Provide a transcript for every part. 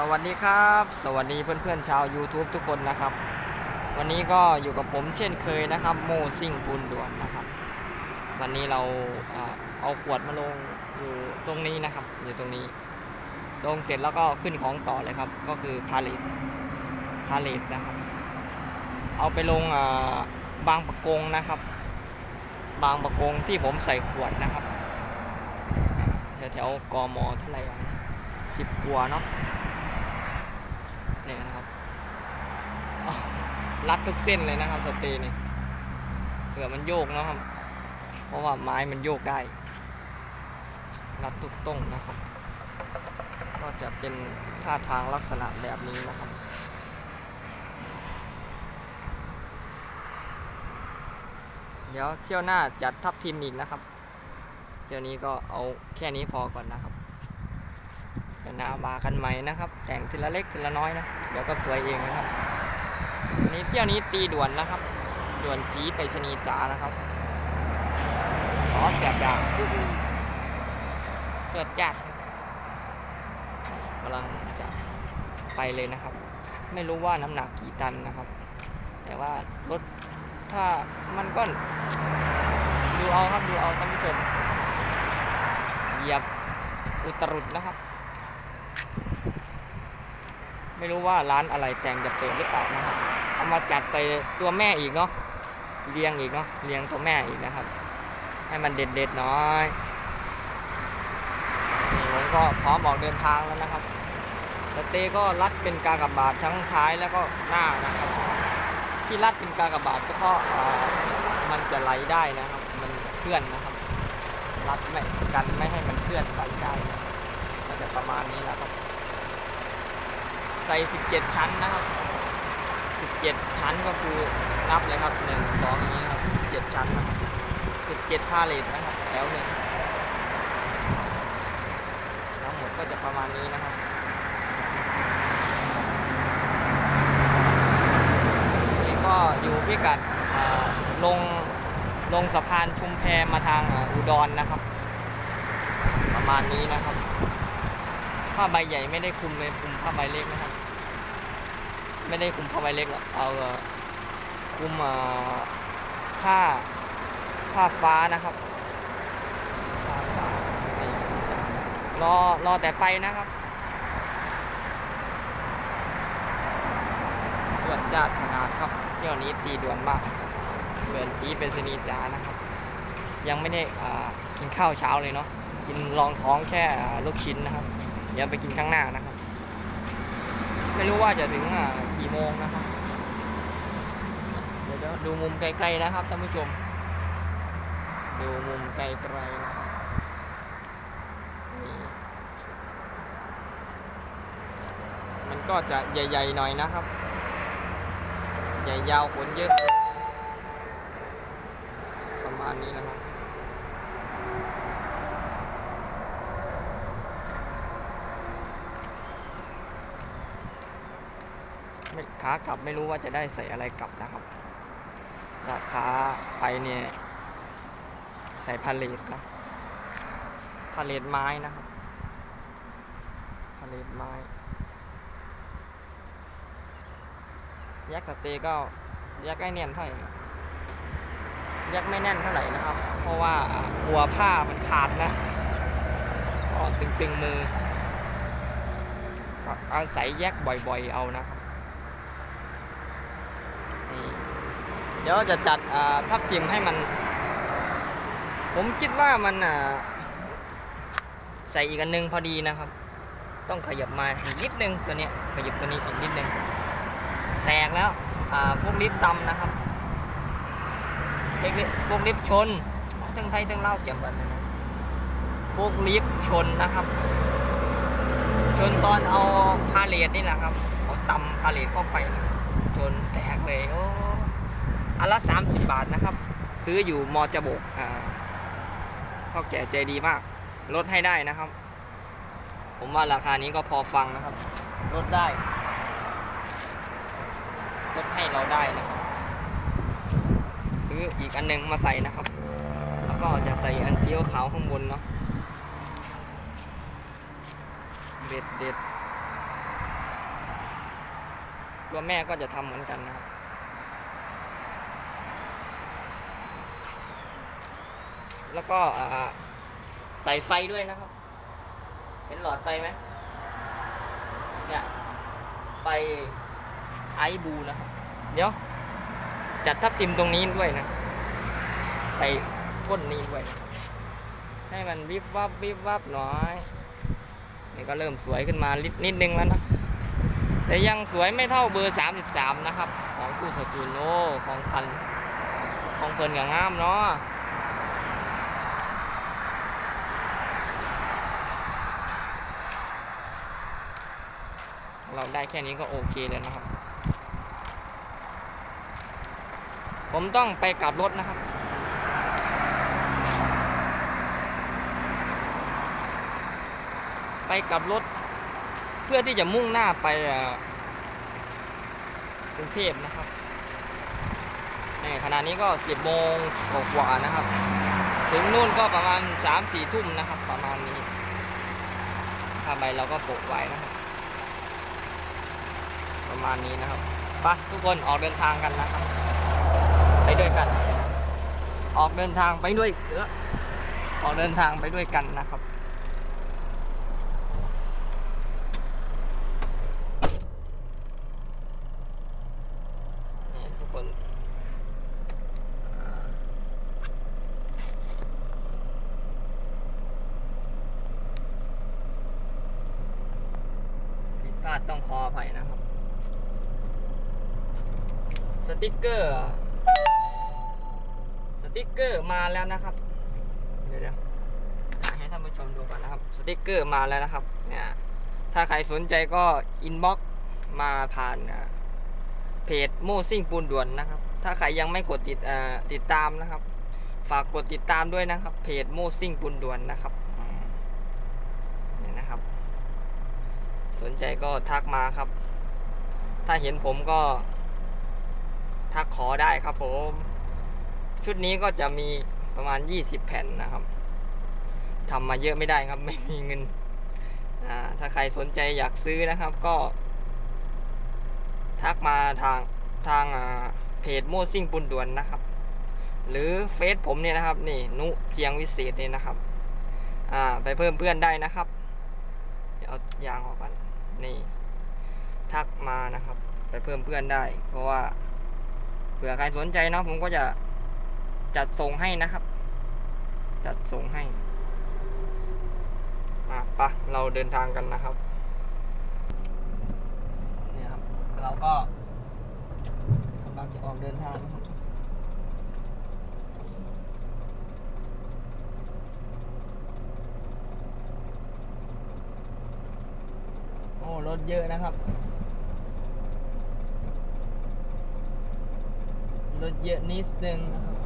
สวัสดีครับ สวัสดีเพื่อนๆชาว YouTube ทุกคนนะครับ วันนี้ก็อยู่กับผมเช่นเคยนะครับโมซิ่งปูนด่วนนะครับ วันนี้เราเอาขวดมาลงอยู่ตรงนี้นะครับ อยู่ตรงนี้ ลงเสร็จแล้วก็ขึ้นของต่อเลยครับ ก็คือพาเลตพาเลตนะครับ เอาไปลงบางประกงนะครับ บางประกงที่ผมใส่ขวดนะครับแถวๆกมเท่าไหร่สิบกว่าเนาะ เนี่ยนะครับรัดทุกเส้นเลยนะครับสเตย์นี่เผื่อมันโยกนะครับ เพราะว่าไม้มันโยกได้ รัดทุกต้งนะครับ ก็จะเป็นท่าทางลักษณะแบบนี้นะครับเดี๋ยวเที่ยวหน้าจัดทับทีมอีกนะครับ เที่ยวนี้ก็เอาแค่นี้พอก่อนนะครับ ดี๋ยวหน้ามากันใหม่นะครับ แต่งทีละเล็กทีละน้อยนะ เดี๋ยวก็สวยเองนะครับนี้เที่ยวนี้ตีด่วนนะครับ ด่วนจีไปชนีจ๋านะครับขอแสบดางเกิดจัดกำลังจะไปเลยนะครับ ไม่รู้ว่าน้ำหนักกี่ตันนะครับ แต่ว่ารถถ้ามันก็ดูเอาครับดูเอาท่านผู้ชมเหยียบอุตรุดนะครับ ไม่รู้ว่าร้านอะไรแต่งจะเปิดหรือเปล่านะครับ เอามาจัดใส่ตัวแม่อีกเนาะ เรียงอีกเนาะ เรียงตัวแม่อีกนะครับ ให้มันเด็ดๆหน้อยนี่ผมก็พร้อมออกเดินทางแล้วนะครับสเตย์ก็รัดเป็นกากบาททั้งท้ายแล้วก็หน้านะครับ ที่รัดเป็นกากบาทก็เพราะอ่ามันจะไหลได้นะครับ มันเคลื่อนนะครับ รัดไม่กันไม่ให้มันเคลื่อนไหลได้นะก็จะประมาณนี้แหละครับ ใส่ 17 ชั้นนะครับ 17 ชั้นก็คือนับเลยครับ 1 2อย่างนี้ครับ 17 ชั้นนะครับ17พาเลทนะครับแถวหนึ่งทั้งหมดก็จะประมาณนี้นะครับนี่ก็อยู่พิกัดลงลงสะพานชุมแพมาทางอุดรนะครับ ประมาณนี้นะครับ ผ้าใบใหญ่ไม่ได้คุมเลยคุมผ้าใบเล็กนะครับ ไม่ได้คุมผ้าใบเล็กหรอกเอาคุมผ้าผ้าฟ้านะครับรอรอแต่ไปนะครับตรวจจัดขนาดครับเที่ยวนี้ตีด่วนมากเดือนจีเป็นสนีจ๋านะครับ ยังไม่ได้กินข้าวเช้าเลยเนาะกินรองท้องแค่ลูกชิ้นนะครับ เดี๋ยวไปกินข้างหน้านะครับ ไม่รู้ว่าจะถึงกี่โมงนะครับ เดี๋ยวดูมุมไกลๆนะครับท่านผู้ชม ดูมุมไกลๆนะครับมันก็จะใหญ่ๆหน่อยนะครับ ใหญ่ยาวขนเยอะ ประมาณนี้นะครับ ขากลับไม่รู้ว่าจะได้ใส่อะไรกลับนะครับ ราคาไปเนี่ยใส่พาเลทนะพาเลทไม้นะครับพาเลทไม้แยกสเตย์ก็แยกไม่แน่นเท่าไหร่นะแยกไม่แน่นเท่าไหร่นะครับ เพราะว่าอ่ากลัวผ้ามันขาดนะก็ตึงๆมืออาศัยแยกบ่อยๆเอานะครับ นี่เดี๋ยวจะจัดทับทิมให้มัน ผมคิดว่ามันใส่อีกอันนึงพอดีนะครับ ต้องขยับมาอีกนิดนึงตัวนี้ขยับตัวนี้อีกนิดนึงแตกแล้วอ่าฟุกลิฟต์ตำนะครับเล็กๆฟุกลิฟต์ชนทั้งไทยทั้งเล่าเก็บกันนะฟุกลิฟต์ชนนะครับ ชนตอนเอาพาเลทนี่แหละครับเอาตำพาเลทเข้าไปนะ จนแตกเลยโอ้อันละสามสิบบาทนะครับ ซื้ออยู่มอจบกอ่าพ่อแก่ใจดีมาก ลดให้ได้นะครับ ผมว่าราคานี้ก็พอฟังนะครับ ลดได้ ลดให้เราได้นะครับ ซื้ออีกอันหนึงมาใส่นะครับ แล้วก็จะใส่อันสีขาวข้างบนเนาะเด็ดเด็ด ตัวแม่ก็จะทำเหมือนกันนะครับแล้วก็ใส่ไฟด้วยนะครับ เห็นหลอดไฟไหมเนี่ยไฟไอบูนะครับ เดี๋ยว จัดทับทิมตรงนี้ด้วยนะ ใส่ก้นนี้ด้วย ให้มันวิบวับวิบวับหน่อย นี่ก็เริ่มสวยขึ้นมานิดนิดนึงแล้วนะ แต่ยังสวยไม่เท่าเบอร์ 33 นะครับ ของกูสตูโนของคันของเพิ่นกับงามเนาะเราได้แค่นี้ก็โอเคเลยนะครับ ผมต้องไปกลับรถนะครับไปกลับรถ เพื่อที่จะมุ่งหน้าไปกรุงเทพนะครับในขณะนี้ก็สิบโมงกว่าๆนะครับ ถึงนู่นก็ประมาณสามสี่ทุ่มนะครับ ประมาณนี้ถ้าไปเราก็โปะไว้นะครับ ประมาณนี้นะครับไปทุกคนออกเดินทางกันนะครับ ไปด้วยกัน ออกเดินทางไปด้วยเออออกเดินทางไปด้วยกันนะครับ นี่ทุกคนอ่าผิ ดพลาดต้องขออภัยนะครับ สติกเกอร์ สติกเกอร์มาแล้วนะครับ เดี๋ยวเดี๋ยวให้ท่านผู้ชมดูก่อนนะครับ สติกเกอร์มาแล้วนะครับ เนี่ย ถ้าใครสนใจก็อินบ็อกมาผ่านเพจโมซิ่งปูนด่วนนะครับ ถ้าใครยังไม่กดติดติดตามนะครับ ฝากกดติดตามด้วยนะครับ เพจโมซิ่งปูนด่วนนะครับอืมนี่นะครับ สนใจก็ทักมาครับ ถ้าเห็นผมก็ ทักขอได้ครับผม ชุดนี้ก็จะมีประมาณ 20 แผ่นนะครับทำมาเยอะไม่ได้ครับ ไม่มีเงิน ถ้าใครสนใจอยากซื้อนะครับก็ ทักมาทางทางเพจโมซิ่งปุนด่วนนะครับ หรือเฟซผมเนี่ยนะครับนี่นุเจียงวิเศษเนี่ยนะครับ ไปเพิ่มเพื่อนได้นะครับ เดี๋ยวเอายางออกก่อน นี่ทักมานะครับ ไปเพิ่มเพื่อนได้ เพราะว่าเผื่อใครสนใจเนาะผมก็จะจัดส่งให้นะครับ จัดส่งให้อะปะเราเดินทางกันนะครับเนี่ยครับ เราก็กำลังจะออกเดินทางนะครับ รถเยอะนะครับ รถเยอะนิดนึงนะครับ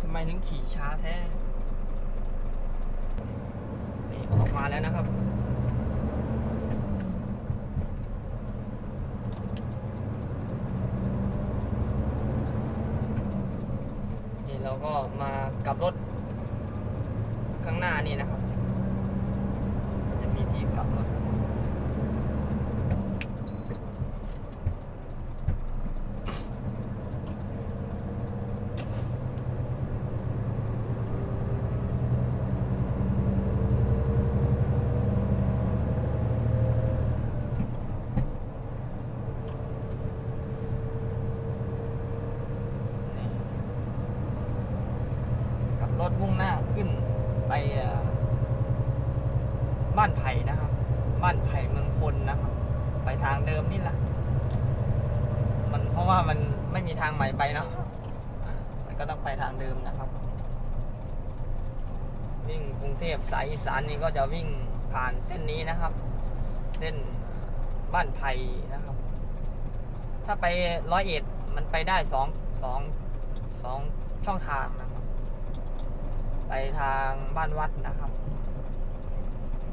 ทำไมถึงขี่ช้าแท้ นี่ออกมาแล้วนะครับ นี่เราก็มากลับรถข้างหน้านี่นะครับ จะมีที่กลับรถนี่ กับรถมุ่งหน้าขึ้นไปเอ่อบ้านไผ่นะครับ บ้านไผ่เมืองพลนะครับ ไป ทางเดิมนี่แหละ มันเพราะว่ามันไม่มีทางใหม่ไปเนาะ มันก็ต้องไปทางเดิมนะครับ วิ่งกรุงเทพสายอีสานนี่ก็จะวิ่งผ่านเส้นนี้นะครับ เส้นบ้านไผ่นะครับ ถ้าไปร้อยเอ็ดมันไปได้สองสองสองช่องทางนะครับ ไปทางบ้านวัดนะครับ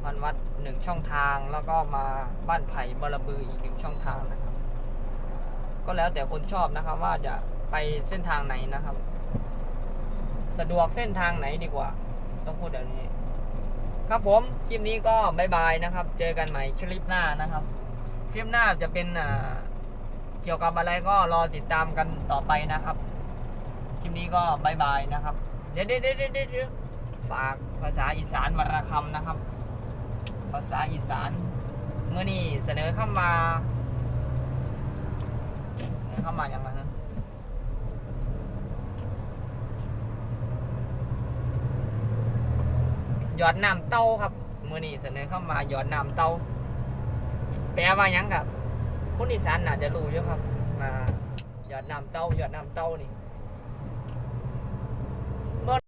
บ้านวัดหนึ่งช่องทางแล้วก็มาบ้านไผ่บารบืออีกหนึ่งช่องทางนะครับ ก็แล้วแต่คนชอบนะครับว่าจะไปเส้นทางไหนนะครับ สะดวกเส้นทางไหนดีกว่า ต้องพูดแบบนี้ ครับผมคลิปนี้ก็บายบายนะครับ เจอกันใหม่คลิปหน้านะครับ คลิปหน้าจะเป็นเกี่ยวกับอะไรก็รอติดตามกันต่อไปนะครับคลิปนี้ก็บายบายนะครับ เดี๋ยวเดี๋ยวเดี๋ยวเดี๋ยวเดี๋ยวฝากภาษาอีสานวรรณคำนะครับ ภาษาอีสานเมื่อนี้เสนอเข้ามาเสนอเข้ามาอย่างไรนะหยอดน้ำเต้าครับเมื่อนี้เสนอเข้ามาหยอดน้ำเต้าแปลว่ายังกับคนอีสานน่าจะรู้อยู่ครับ มาหยอดน้ำเต้าหยอดน้ำเต้านี่